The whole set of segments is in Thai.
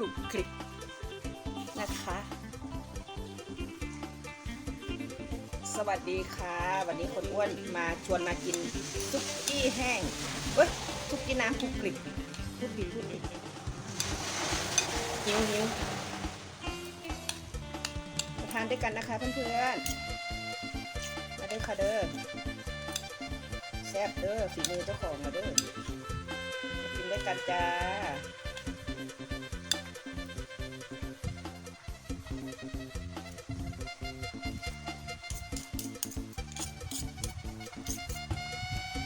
คลุกคลิกนะคะสวัสดีค่ะ วันนี้คนอ้วนมาชวนมากินซุกี้แห้งเอ้ยซุกี้น้ำคลุกคลิกพูดผิดพูดผิดหิวหิวมาทานด้วยกันนะคะเพื่อนๆมาเด้อค่ะเด้อแซ่บเด้อฝีมือเจ้าของมาเด้อกินด้วยกันจ้า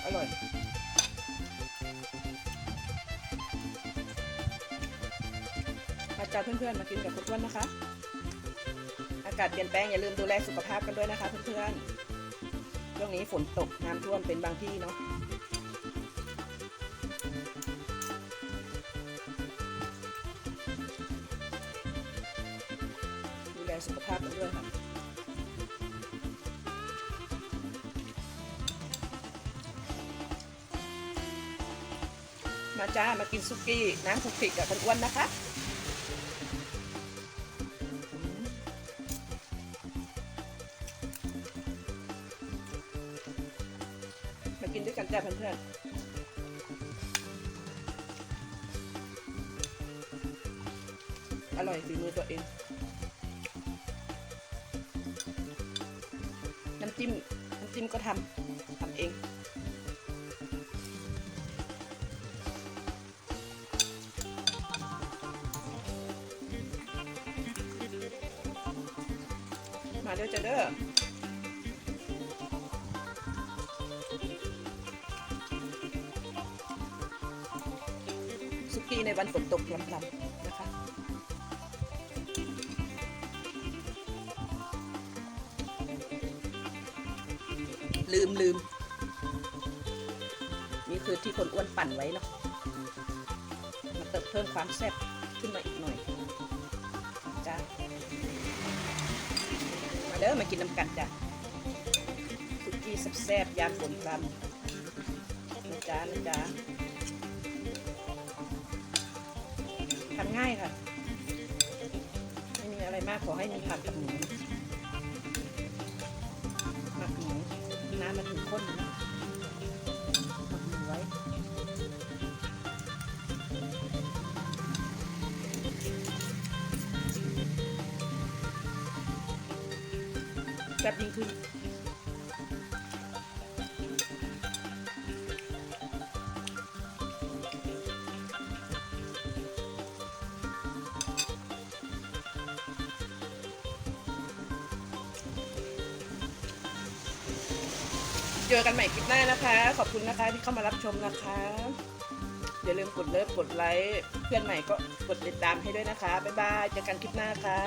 อร่อยมาจ้าเพื่อนๆมากินกับคุณอ้วนนะคะ อากาศเปลี่ยนแปลงอย่าลืมดูแลสุขภาพกันด้วยนะคะเพื่อนๆช่วงนี้ฝนตกน้ำท่วมเป็นบางที่เนาะดูแลสุขภาพกันด้วยค่ะ มาจ้ามากินซุกี้น้ำคุกคิกกับคนอ้วนนะคะมากินด้วยกันจ้าเพื่อนๆอร่อยฝีมือตัวเอง น้ำจิ้ม น้ำจิ้มก็ทำทำเอง มาเด้อจ้าเด้อสุกี้ในวันฝนตกพรำๆนะคะลืมลืมนี่คือที่คนอ้วนปั่นไว้เนาะมาเติมเพิ่มความแซ่บขึ้นมาอีกหน่อย มาเด้อมากินน้ำกันจ้ะสุกี้แซ่บๆยามฝนพรำนะจ๊ะนะจ๊ะทำง่ายค่ะ ไม่มีอะไรมากขอให้มีผักกับหมูหมักหมูน้ำมันถึงข้นนะ ซ่บยิ่งขึ้นเจอกันใหม่คลิปหน้านะคะ ขอบคุณนะคะที่เข้ามารับชมนะคะ อย่าลืมกดเลิฟกดไลค์ เพื่อนใหม่ก็กดติดตามให้ด้วยนะคะ บ๊ายบาย เจอกันคลิปหน้าค่ะ